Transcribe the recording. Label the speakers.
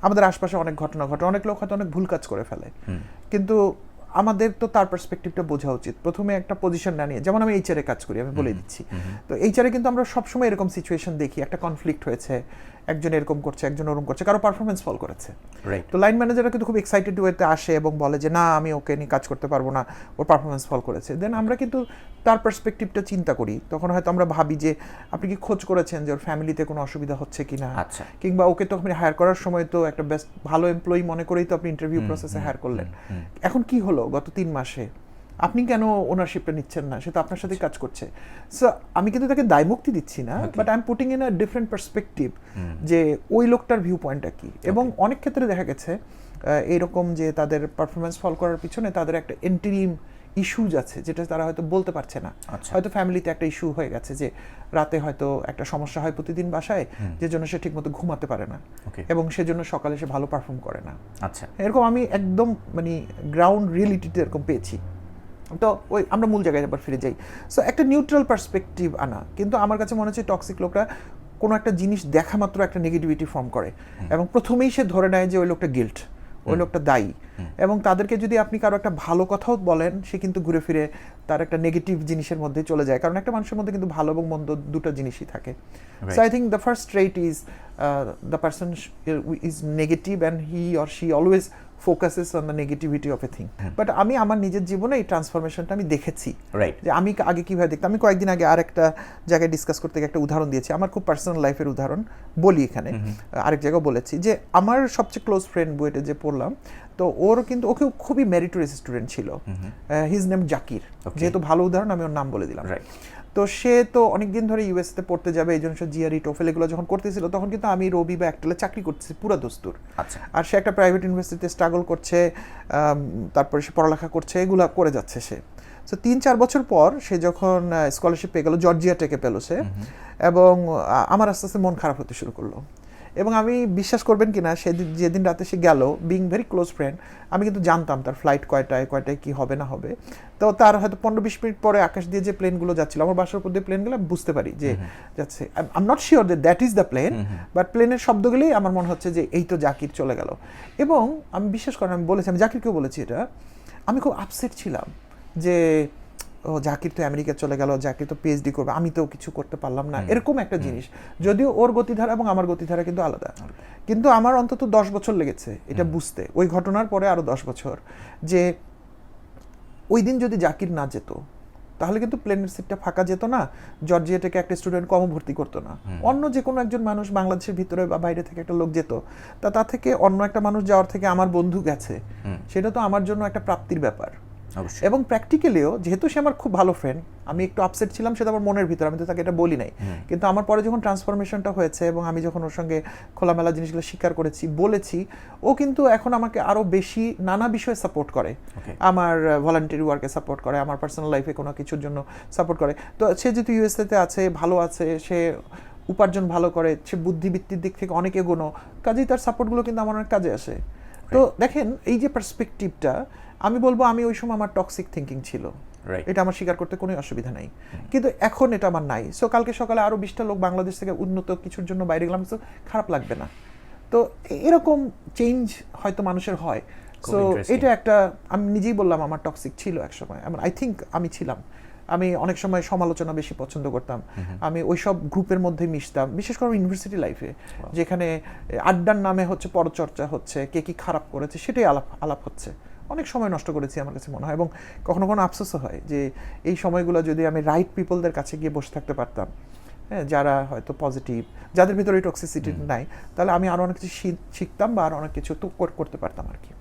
Speaker 1: আমাদের আশপাশে অনেক ঘটনা ঘটে অনেক লোক হয়তো অনেক ভুল কাজ করে ফেলে। কিন্তু আমাদের তো তার পার্সপেক্টিভটা বোঝা উচিত। প্রথমে একটা পজিশন না নিয়ে যেমন আমি এইচআরে কাজ করি আমি বলে দিচ্ছি। তো এইচআরে কিন্তু আমরা সবসময় এরকম সিচুয়েশন দেখি একটা কনফ্লিক্ট হয়েছে একজন এরকম করছে একজন ওরকম করছে কারও পারফরমেন্স ফল করেছে।
Speaker 2: রাইট
Speaker 1: তো লাইন ম্যানেজাররা কিন্তু খুব এক্সাইটেড ওয়েতে আসে এবং বলে যে না আমি ওকে নিয়ে কাজ করতে পারব না ওর পারফরমেন্স ফল করেছে। দেন আমরা কিন্তু তার পার্সপেক্টিভটা চিন্তা করি। তখন হয়তো আমরা ভাবি যে আপনি কি খোঁজ করেছেন যে ওর ফ্যামিলিতে কোনো অসুবিধা হচ্ছে কিনা?
Speaker 2: আচ্ছা।
Speaker 1: কিংবা ওকে তো আপনি হায়ার করার সময় তো একটা বেস্ট ভালো এমপ্লয়ি মনে করেই তো আপনি ইন্টারভিউ প্রসেসে হায়ার করলেন। এখন কি হলো গত তিন মাসে? আপনি কেন ওনারশিপটা নিচ্ছেন না? সে তো আপনার সাথে কাজ করছে। সো আমি কিন্তু তাকে দায়মুক্তি দিচ্ছি না but I am putting in a different perspective যে ওই লোকটার ভিউ পয়েন্টটা কি এবং অনেক ক্ষেত্রে দেখা গেছে আহ, এইরকম যে তাদের পারফরমেন্স ফল করার পিছনে তাদের একটা এন্টিরিম ইস্যুজ আছে যেটা তারা হয়তো বলতে পারছে না।
Speaker 2: আচ্ছা।
Speaker 1: হয়তো ফ্যামিলিতে একটা ইস্যু হয়ে গেছে যে রাতে হয়তো একটা সমস্যা হয় প্রতিদিন বাসায় যে জন্য সে ঠিকমতো ঘুমাতে পারে না. এবং সেজন্য সকালে সে ভালো পারফর্ম করে না।
Speaker 2: আচ্ছা।
Speaker 1: এরকম আমি একদম মানে গ্রাউন্ড রিয়েলিটিতে এরকম পেয়েছি। তো ওই আমরা মূল জায়গায় আবার ফিরে যাই। সো একটা নিউট্রাল পার্সপেক্টিভ আনা। কিন্তু আমার কাছে মনে হচ্ছে টক্সিক লোকরা কোনো একটা জিনিস দেখা মাত্র একটা নেগেটিভিটি ফর্ম করে। এবং প্রথমেই সে ধরে নেয় যে ওই লোকটা গিল্ট ওই লোকটা দায়ী। এবং তাদেরকে যদি আপনি কারও একটা ভালো কথাও বলেন সে কিন্তু ঘুরে ফিরে তার একটা নেগেটিভ জিনিসের মধ্যে চলে যায়। কারণ একটা মানুষের মধ্যে কিন্তু ভালো এবং মন্দ দুটো জিনিসই থাকে। So I think the first trait is the person is negative and he or she always focuses on the negativity of a thing but আমি আমার নিজের জীবনে এই ট্রান্সফরমেশনটা আমি দেখেছি।
Speaker 2: রাইট
Speaker 1: যে আমি আগে কীভাবে দেখতাম আমি কয়েকদিন আগে আর একটা জায়গায় ডিসকাস করতে গিয়ে একটা উদাহরণ দিয়েছি। আমার খুব পার্সোনাল লাইফের উদাহরণ বলি এখানে। আরেক জায়গায় বলেছি যে আমার সবচেয়ে ক্লোজ ফ্রেন্ড বইটা যে পড়লাম তো ওর কিন্তু ওকে খুবই মেরিটোরিয়াস স্টুডেন্ট ছিল। His name Zakir. যেহেতু ভালো উদাহরণ আমি ওর নাম বলে দিলাম।
Speaker 2: রাইট
Speaker 1: তো সে তো অনেকদিন ধরে ইউএসতে পড়তে যাবে এই জন্য সে জিআরই টোফেল এগুলো যখন করতেছিল তখন কিন্তু আমি রবি বা একটালে চাকরি করতেছি পুরো দস্তুর।
Speaker 2: আচ্ছা।
Speaker 1: আর সে একটা প্রাইভেট ইউনিভার্সিটিতে স্ট্রাগল করছে তারপরে সে পড়ালেখা করছে এগুলা করে যাচ্ছে সে। তো তিন চার বছর পর সে যখন স্কলারশিপ পেয়ে গেল জর্জিয়া টেকে পেল সে। এবং আমার আস্তে আস্তে মন খারাপ হতে শুরু করল। এবং আমি বিশ্বাস করবেন কিনা সেদিন যেদিন রাতে সে গেল বিং ভেরি ক্লোজ ফ্রেন্ড আমি কিন্তু জানতাম তার ফ্লাইট কয়টায় কয়টায় কি হবে না হবে। তো তার হয়তো পনেরো বিশ মিনিট পরে আকাশ দিয়ে যে প্লেনগুলো যাচ্ছিল আমার বাসার উপর দিয়ে প্লেনগুলো বুঝতে পারি যে যাচ্ছে। আই এম নট শিওর যে that is the plane but প্লেনের শব্দগুলোই আমার মনে হচ্ছে যে এই তো জাকির চলে গেল। এবং আমি বিশ্বাস করেন আমি বলেছি আমি জাকিরকেও বলেছি এটা আমি খুব আপসেট ছিলাম যে ও জাকির তো আমেরিকা চলে গেল জাকির তো পিএইচডি করবে আমি তো কিছু করতে পারলাম না এরকম একটা জিনিস। যদিও ওর গতিধারা এবং আমার গতিধারা কিন্তু আলাদা। কিন্তু আমার অন্তত দশ বছর লেগেছে এটা বুঝতে। ওই ঘটনার পরে আরও দশ বছর যে ওই দিন যদি জাকির না যেত তাহলে কিন্তু প্লেনের সিটটা ফাঁকা যেত না জর্জিয়া থেকে একটা স্টুডেন্ট কম ভর্তি করতো না। অন্য যে কোনো একজন মানুষ বাংলাদেশের ভিতরে বা বাইরে থেকে একটা লোক যেত তা তা থেকে অন্য একটা মানুষ যাওয়ার থেকে আমার বন্ধু গেছে। সেটা তো আমার জন্য একটা প্রাপ্তির ব্যাপার। এবং প্র্যাকটিক্যালিও যেহেতু সে আমার খুব ভালো ফ্রেন্ড আমি একটু আপসেট ছিলাম সেটা আমার মনের ভিতরে আমি তো তাকে এটা বলি নাই। কিন্তু আমার পরে যখন ট্রান্সফরমেশনটা হয়েছে এবং আমি যখন ওর সঙ্গে খোলামেলা জিনিসগুলো স্বীকার করেছি বলেছি ও কিন্তু এখন আমাকে আরও বেশি নানা বিষয়ে সাপোর্ট করে। আমার ভলান্টারি ওয়ার্কে সাপোর্ট করে আমার পার্সোনাল লাইফে কোনো কিছুর জন্য সাপোর্ট করে। তো সে যেহেতু ইউএসএতে আছে ভালো আছে সে উপার্জন ভালো করে সে বুদ্ধিবৃত্তির দিক থেকে অনেক এগোনো কাজেই তার সাপোর্টগুলো কিন্তু আমার অনেক কাজে আসে। তো দেখেন এই যে পার্সপেক্টিভটা আমি বলব আমি ওই সময় আমার টক্সিক থিঙ্কিং ছিল। এটা আমার স্বীকার করতে কোনো অসুবিধা নাই। কিন্তু এখন এটা আমার নাই। সো কালকে সকালে আরও বিশটা লোক বাংলাদেশ থেকে উন্নত কিছুর জন্য বাইরে গেলাম তো খারাপ লাগবে না। তো এরকম চেঞ্জ হয়তো মানুষের হয়। সো এটা একটা আমি নিজেই বললাম আমার টক্সিক ছিল এক সময় আই থিঙ্ক আমি ছিলাম। আমি অনেক সময় সমালোচনা বেশি পছন্দ করতাম। আমি ওইসব গ্রুপের মধ্যে মিশতাম বিশেষ করে ইউনিভার্সিটি লাইফে যেখানে আড্ডার নামে হচ্ছে পরচর্চা হচ্ছে কে কি খারাপ করেছে সেটাই আলাপ আলাপ হচ্ছে। অনেক সময় নষ্ট করেছি আমার কাছে মনে হয় এবং কখনো কখনো আফসোসও হয় যে এই সময়গুলো যদি আমি রাইট পিপলদের কাছে গিয়ে বসে থাকতে পারতাম হ্যাঁ যারা হয়তো পজিটিভ যাদের ভিতরে টক্সিসিটি নাই তাহলে আমি আরও অনেক কিছু শিখ- শিখতাম বা আরও অনেক কিছু তো কর- করতে পারতাম আর কি।